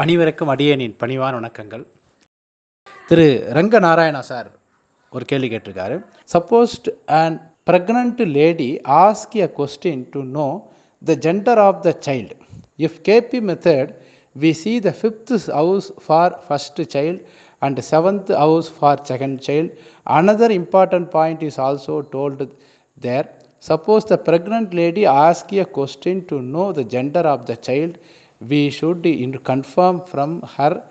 அனைவருக்கும் அடியேனின் பணிவான வணக்கங்கள் திரு ரங்க நாராயணா சார் ஒரு கேள்வி கேட்டிருக்காரு suppose and pregnant lady ask a question to know the gender of the child if KP method we see the fifth house for first child and seventh house for second child another important point is also told there suppose the pregnant lady ask a question to know the gender of the child we should confirm from her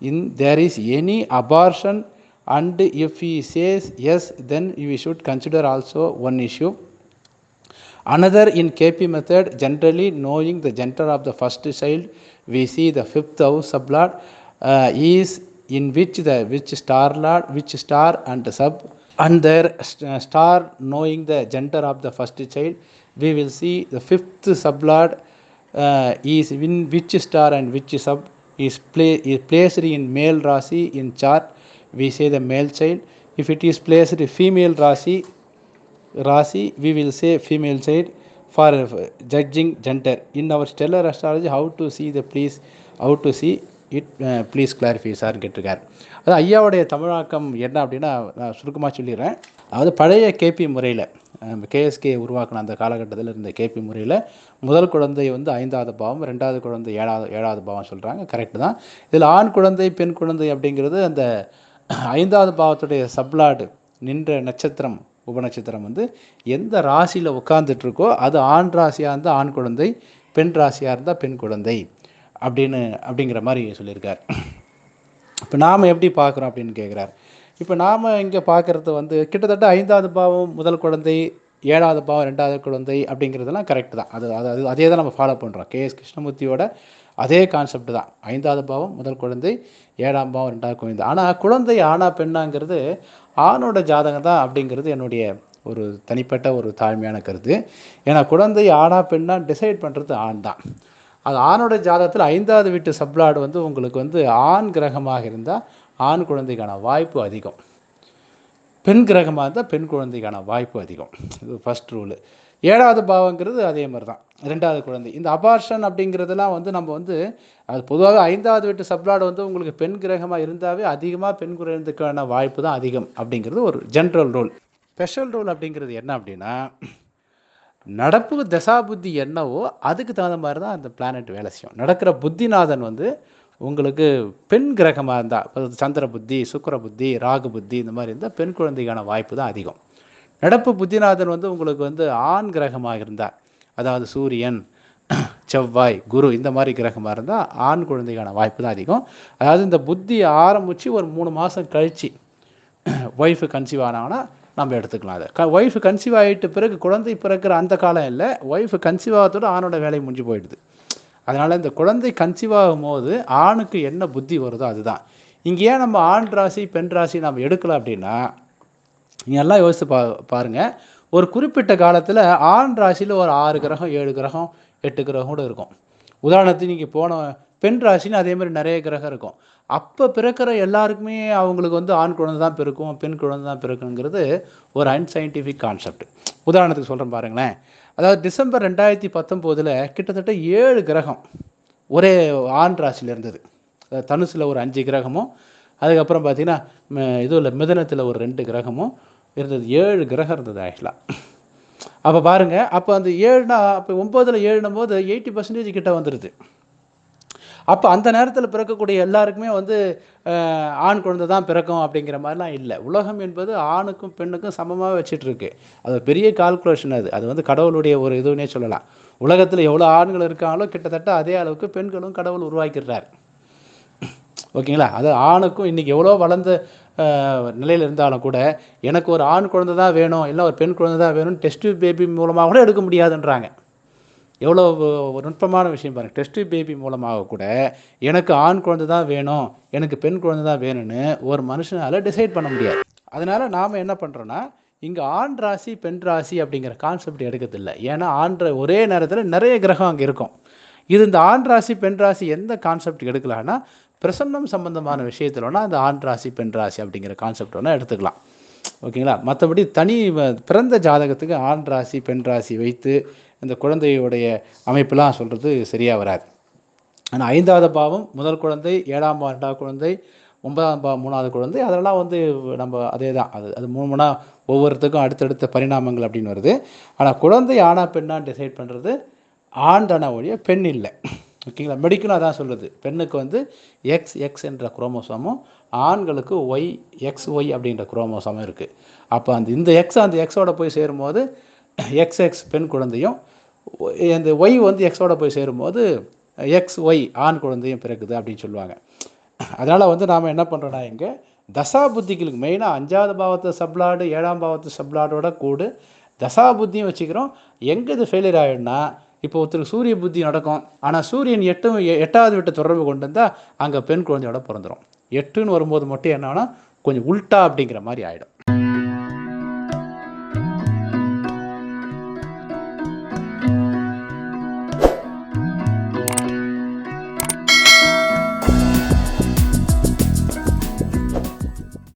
in there is any abortion and if he says yes then we should consider also one issue. Another in KP method, generally knowing the gender of the first child, we see the fifth house sublord uh, is in which the which star lord, which star and sub, and their star knowing the gender of the first child, we will see the fifth sublord uh, is in which star and which sub is, play, is placed in male rasi in chart. We say the male child. If it is placed female rasi, Rasi, we will say female side for uh, judging gender. In our stellar astrology, how to see the please, how to see it, uh, please clarify sir கேட்டிருக்கார் அது ஐயாவுடைய தமிழாக்கம் என்ன அப்படின்னா நான் சுருக்கமாக சொல்லிடுறேன் அதாவது பழைய கேபி முறையில் கேஎஸ்கே உருவாக்கின அந்த காலகட்டத்தில் இருந்த கேபி முறையில் முதல் குழந்தை வந்து ஐந்தாவது பாவம் ரெண்டாவது குழந்தை ஏழாவது ஏழாவது பாவம் சொல்கிறாங்க கரெக்டு தான். இதில் ஆண் குழந்தை பெண் குழந்தை அப்படிங்கிறது அந்த ஐந்தாவது பாவத்துடைய சப்லாடு நின்ற நட்சத்திரம் உபநட்சத்திரம் வந்து எந்த ராசியில் உட்காந்துட்ருக்கோ அது ஆண் ராசியாக இருந்தால் ஆண் குழந்தை பெண் ராசியாக இருந்தால் பெண் குழந்தை அப்படின்னு அப்படிங்கிற மாதிரி சொல்லியிருக்கார். இப்போ நாம் எப்படி பார்க்குறோம் அப்படின்னு கேட்குறார் இப்போ நாம் இங்கே பார்க்குறது வந்து கிட்டத்தட்ட ஐந்தாவது பாவம் முதல் குழந்தை ஏழாவது பாவம் ரெண்டாவது குழந்தை அப்படிங்கிறதெல்லாம் கரெக்ட் தான். அது அது அது அதே தான் நம்ம ஃபாலோ பண்ணுறோம் கே எஸ் கிருஷ்ணமூர்த்தியோட அதே கான்செப்ட் தான். ஐந்தாவது பாவம் முதல் குழந்தை ஏழாம் பாவம் ரெண்டாவது குழந்தை. ஆனால் குழந்தை ஆணா பெண்ணாங்கிறது ஆணோட ஜாதகம் தான் அப்படிங்கிறது என்னுடைய ஒரு தனிப்பட்ட ஒரு தாழ்மையான கருத்து. ஏன்னா குழந்தை ஆணா பெண்ணா டிசைட் பண்ணுறது ஆண் தான். அது ஆணோட ஜாதகத்தில் ஐந்தாவது வீட்டு சப்ளாடு வந்து உங்களுக்கு வந்து ஆண் கிரகமாக இருந்தால் ஆண் குழந்தைக்கான வாய்ப்பு அதிகம். பெண் கிரகமாக இருந்தால் பெண் குழந்தைக்கான வாய்ப்பு அதிகம். இது ஃபர்ஸ்ட் ரூலு ஏழாவது பாவங்கிறது அதே மாதிரி தான் ரெண்டாவது குழந்தை. இந்த அபார்ஷன் அப்படிங்கிறதெல்லாம் வந்து நம்ம வந்து அது பொதுவாக ஐந்தாவது வீட்டு சப்ளாடு வந்து உங்களுக்கு பெண் கிரகமாக இருந்தாவே அதிகமாக பெண் குழந்தைக்கான வாய்ப்பு தான் அதிகம் அப்படிங்கிறது ஒரு ஜென்ரல் ரூல் ஸ்பெஷல் ரூல் அப்படிங்கிறது என்ன அப்படின்னா நடப்பு தசாபுத்தி என்னவோ அதுக்கு தகுந்த மாதிரி தான் அந்த பிளானட் வேலை செய்யும். நடக்கிற புத்திநாதன் வந்து உங்களுக்கு பெண் கிரகமாக இருந்தால் சந்திர புத்தி சுக்கர புத்தி ராகு புத்தி இந்த மாதிரி இருந்தால் பெண் குழந்தைக்கான வாய்ப்பு தான் அதிகம். நடப்பு புத்திநாதன் வந்து உங்களுக்கு வந்து ஆண் கிரகமாக இருந்தால் அதாவது சூரியன் செவ்வாய் குரு இந்த மாதிரி கிரகமாக இருந்தால் ஆண் குழந்தைக்கான வாய்ப்பு தான் அதிகம். அதாவது இந்த புத்தி ஆரம்பித்து ஒரு மூணு மாதம் கழித்து ஒய்ஃபு கன்சீவ் ஆனாங்கன்னா நம்ம எடுத்துக்கலாம் அதை. க ஒய்ஃபு கன்சீவ் ஆகிட்ட பிறகு குழந்தை பிறக்கிற அந்த காலம் இல்லை ஒய்ஃபு கன்சீவ் ஆகிறதோட ஆணோட வேலை முடிஞ்சு போயிடுது. அதனால் இந்த குழந்தை கன்சீவ் ஆகும் போது ஆணுக்கு என்ன புத்தி வருதோ அதுதான். இங்கே ஏன் நம்ம ஆண் ராசி பெண் ராசி நம்ம எடுக்கலாம் அப்படின்னா நீங்கள் எல்லாம் யோசித்து பா பாருங்கள் ஒரு குறிப்பிட்ட காலத்தில் ஆண் ராசியில் ஒரு ஆறு கிரகம் ஏழு கிரகம் எட்டு கிரகம் கூட இருக்கும். உதாரணத்துக்கு நீங்கள் போன பெண் ராசின்னு அதே மாதிரி நிறைய கிரகம் இருக்கும். அப்போ பிறக்கிற எல்லாருக்குமே அவங்களுக்கு வந்து ஆண் குழந்தை தான் பிறக்கும் பெண் குழந்தை தான் பிறக்குங்கிறது ஒரு அன்சைன்டிஃபிக் கான்செப்ட் உதாரணத்துக்கு சொல்கிறேன் பாருங்களேன். அதாவது டிசம்பர் ரெண்டாயிரத்தி பத்தொம்போதில் கிட்டத்தட்ட ஏழு கிரகம் ஒரே ஆண் ராசியில் இருந்தது. தனுசில் ஒரு அஞ்சு கிரகமும் அதுக்கப்புறம் பார்த்தீங்கன்னா இதுவில் மிதனத்தில் ஒரு ரெண்டு கிரகமும் இருந்தது. ஏழு கிரகம் இருந்தது ஆக்சுவலாக அப்போ பாருங்கள் அப்போ அந்த ஏழுனா அப்போ ஒம்போதில் ஏழுனும் போது எயிட்டி பர்சன்டேஜ் கிட்ட வந்துடுது அப்போ அந்த நேரத்தில் பிறக்கக்கூடிய எல்லாருக்குமே வந்து ஆண் குழந்தை தான் பிறக்கும் அப்படிங்கிற மாதிரிலாம் இல்லை. உலகம் என்பது ஆணுக்கும் பெண்ணுக்கும் சமமாக வச்சிட்ருக்கு அது பெரிய கால்குலேஷன் அது. அது வந்து கடவுளுடைய ஒரு இதுன்னே சொல்லலாம். உலகத்தில் எவ்வளோ ஆண்கள் இருக்காங்களோ கிட்டத்தட்ட அதே அளவுக்கு பெண்களும் கடவுள் உருவாக்கிடுறார். ஓகேங்களா? அது ஆணுக்கும் இன்றைக்கி எவ்வளோ வளர்ந்த நிலையில் இருந்தாலும் கூட எனக்கு ஒரு ஆண் குழந்தை தான் வேணும் இல்லை ஒரு பெண் குழந்தை தான் வேணும்னு டெஸ்ட் பேபி மூலமாக கூட எடுக்க முடியாதுன்றாங்க. எவ்வளோ ஒரு நுட்பமான விஷயம் பாருங்கள் டெஸ்ட் பேபி மூலமாக கூட எனக்கு ஆண் குழந்தை தான் வேணும் எனக்கு பெண் குழந்தை தான் வேணும்னு ஒரு மனுஷனால் டிசைட் பண்ண முடியாது. அதனால் நாம் என்ன பண்ணுறோன்னா இங்கே ஆண் ராசி பெண் ராசி அப்படிங்கிற கான்செப்ட் எடுக்கிறதில்ல ஏன்னா ஆண் ஒரே நேரத்தில் நிறைய கிரகம் அங்கே இருக்கும். இது இந்த ஆண் ராசி பெண் ராசி எந்த கான்செப்ட் எடுக்கலான்னா பிரசன்னம் சம்பந்தமான விஷயத்தில் வேணால் அந்த ஆண் ராசி பெண் ராசி அப்படிங்கிற கான்செப்ட் வேணால் எடுத்துக்கலாம். ஓகேங்களா? மற்றபடி தனி பிறந்த ஜாதகத்துக்கு ஆண் ராசி பெண் ராசி வைத்து இந்த குழந்தையுடைய அமைப்பெல்லாம் சொல்கிறது சரியாக வராது. ஆனால் ஐந்தாவது பாவம் முதல் குழந்தை ஏழாம் பாவம் ரெண்டாவது குழந்தை ஒன்பதாம் பாவம் மூணாவது குழந்தை அதெல்லாம் வந்து நம்ம அதே தான் அது அது மூணு மூணா ஒவ்வொருத்துக்கும் அடுத்தடுத்த பரிணாமங்கள் அப்படின்னு வருது. ஆனால் குழந்தை ஆனா பெண்ணான்னு டிசைட் பண்ணுறது ஆண் தானே ஒழிய பெண் இல்லை. ஓகேங்களா? மெடிக்கலும் அதான் சொல்லுது பெண்ணுக்கு வந்து எக்ஸ் எக்ஸ் என்ற குரோமோசோமும் ஆண்களுக்கு ஒய் எக்ஸ் ஒய் அப்படின்ற குரோமோசோமும் இருக்குது அப்போ அந்த இந்த எக்ஸ் அந்த எக்ஸோட போய் சேரும்போது எக்ஸ் எக்ஸ் பெண் குழந்தையும் ஒ- இந்த ஒய் வந்து எக்ஸோட போய் சேரும்போது எக்ஸ் ஒய் ஆண் குழந்தையும் பிறக்குது அப்படின்னு சொல்லுவாங்க. அதனால் வந்து நாம் என்ன பண்ணுறோன்னா இங்கே தசா புத்திகளுக்கு மெயினாக அஞ்சாவது பாவத்து சப்ளாடு ஏழாம் பாவத்து சப்ளாடோட கூடு தசா புத்தியும் வச்சுக்கிறோம். எங்கே இது ஃபெயிலியர் ஆகிடும்னா இப்போ ஒருத்தருக்கு சூரிய புத்தி நடக்கும். ஆனால் சூரியன் எட்டும் எ- எட்டாவது விட்ட தொடர்பு கொண்டு வந்தால் அங்கே பெண் குழந்தையோட பிறந்துடும் எட்டுன்னு வரும்போது மட்டும் என்னன்னா கொஞ்சம் உல்ட்டா அப்படிங்கிற மாதிரி ஆகிடும்